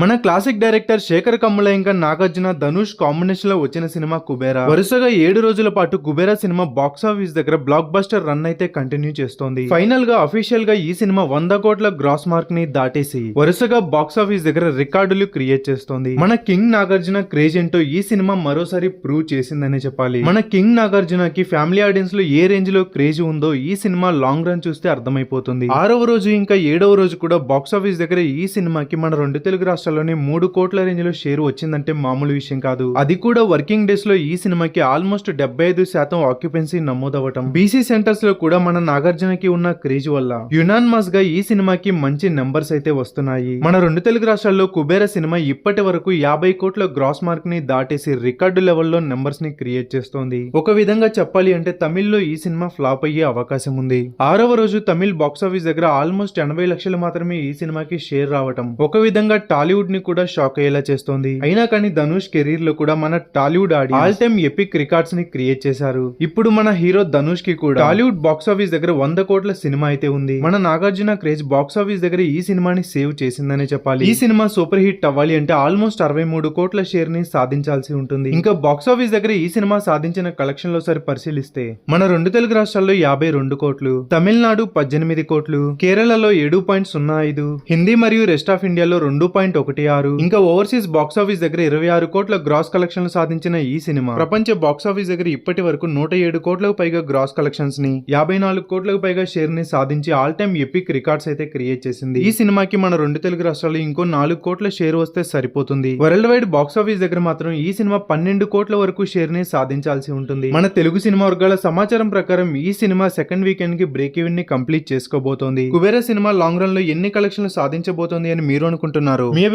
మన classic director Shekhar Kammula ఇంకా నాగార్జున ధనుష్ కాంబినేషన్లో వచ్చిన సినిమా కుబేరా. వరుసగా ఏడు రోజుల పాటు కుబేరా సినిమా బాక్స్ ఆఫీస్ దగ్గర బ్లాక్ బస్టర్ రన్ అయితే కంటిన్యూ చేస్తోంది. ఫైనల్గా అఫీషియల్గా ఈ సినిమా వంద కోట్ల గ్రాస్ మార్క్ని దాటేసి వరుసగా బాక్స్ ఆఫీస్ దగ్గర రికార్డులు క్రియేట్ చేస్తోంది. మన కింగ్ నాగార్జున క్రేజ్ ఏంటో ఈ సినిమా మరోసారి ప్రూవ్ చేసిందనే చెప్పాలి. మన కింగ్ నాగార్జున కి ఫ్యామిలీ ఆడియన్స్లో ఏ రేంజ్లో క్రేజ్ ఉందో ఈ సినిమా లాంగ్ రన్ చూస్తే అర్థమైపోతుంది. ఆరవ రోజు ఇంకా ఏడవ రోజు కూడా బాక్స్ ఆఫీస్ దగ్గర ఈ సినిమాకి మన రెండు తెలుగు రాష్ట్రాల్లోనే మూడు కోట్ల రేంజ్లో షేర్ వచ్చిందంటే మామూలు విషయం కాదు. అది కూడా వర్కింగ్ డేస్లో ఈ సినిమాకి ఆల్మోస్ట్ డెబ్బై ఐదు శాతం ఆక్యుపెన్సీ నమోదవటం బీసీ సెంటర్స్లో కూడా మన నాగార్జునకి ఉన్న క్రేజ్ వల్ల యునాన్మస్గా ఈ సినిమాకి మంచి నెంబర్స్ అయితే వస్తున్నాయి. మన రెండు తెలుగు రాష్ట్రాల్లో కుబేర సినిమా ఇప్పటి వరకు యాభై కోట్ల గ్రాస్ మార్క్ని దాటేసి రికార్డు లెవెల్లో నెంబర్స్ని క్రియేట్ చేస్తోంది. ఒక విధంగా చెప్పాలి అంటే తమిళ్ళో ఈ సినిమా ఫ్లాప్ అయ్యే అవకాశం ఉంది. ఆరవ రోజు తమిళ్ బాక్స్ ఆఫీస్ దగ్గర ఆల్మోస్ట్ ఎనభై లక్షలు మాత్రమే ఈ సినిమాకి షేర్ రావటం. ఒక విధంగా టాలీవుడ్ ని కూడా షాక్ అయ్యేలా చేస్తోంది. అయినా కానీ ధనుష్ కెరీర్లో కూడా మన టాలీవుడ్ ఆడి ఆల్ టైమ్ ఎపిక్ రికార్డ్స్ని క్రియేట్ చేశారు. ఇప్పుడు మన హీరో ధనుష్కి కూడా టాలీవుడ్ బాక్స్ ఆఫీస్ దగ్గర వంద కోట్ల సినిమా అయితే ఉంది. మన నాగార్జున క్రేజ్ బాక్స్ ఆఫీస్ దగ్గర ఈ సినిమాని సేవ్ చేసిందనే చెప్పాలి. ఈ సినిమా సూపర్ హిట్ అవ్వాలి అంటే ఆల్మోస్ట్ అరవై మూడు కోట్ల షేర్ని సాధించాల్సి ఉంటుంది. ఇంకా బాక్స్ ఆఫీస్ దగ్గర ఈ సినిమా సాధించిన కలెక్షన్లో సరి పరిశీలిస్తే మన రెండు తెలుగు రాష్ట్రాల్లో యాభై రెండు కోట్లు తమిళనాడు పద్దెనిమిది కోట్లు కేరళలో ఏడు పాయింట్ సున్నా ఐదు హిందీ మరియు రెస్ట్ ఆఫ్ ఇండియాలో రెండు పాయింట్ ఒకటి ఆరు. ఇంకా ఓవర్సీస్ బాక్స్ ఆఫీస్ దగ్గర ఇరవై ఆరు కోట్ల గ్రాస్ కలెక్షన్లు సాధించిన ఈ సినిమా. ప్రపంచ బాక్స్ ఆఫీస్ దగ్గర ఇప్పటి వరకు నూట ఏడు కోట్లకు పైగా గ్రాస్ కలెక్షన్స్ని యాభై నాలుగు కోట్లకు పైగా షేర్ని సాధించి ఆల్ టైమ్ ఎపిక్ రికార్డ్స్ అయితే క్రియేట్ చేసింది. ఈ సినిమాకి మన రెండు తెలుగు రాష్ట్రాల్లో ఇంకో నాలుగు కోట్ల షేర్ వస్తే సరిపోతుంది. వరల్డ్ వైడ్ బాక్స్ ఆఫీస్ దగ్గర మాత్రం ఈ సినిమా పన్నెండు కోట్ల వరకు షేర్ని సాధించాల్సి ఉంటుంది. మన తెలుగు సినిమా వర్గాల సమాచారం ప్రకారం ఈ సినిమా సెకండ్ వీకెండ్కి బ్రేక్ ఈవెన్ని కంప్లీట్ చేసుకోబోతోంది. కుబేర సినిమా లాంగ్ రన్లో ఎన్ని కలెక్షన్లు సాధించబోతోంది అని మీరు అనుకుంటున్నారు? మీ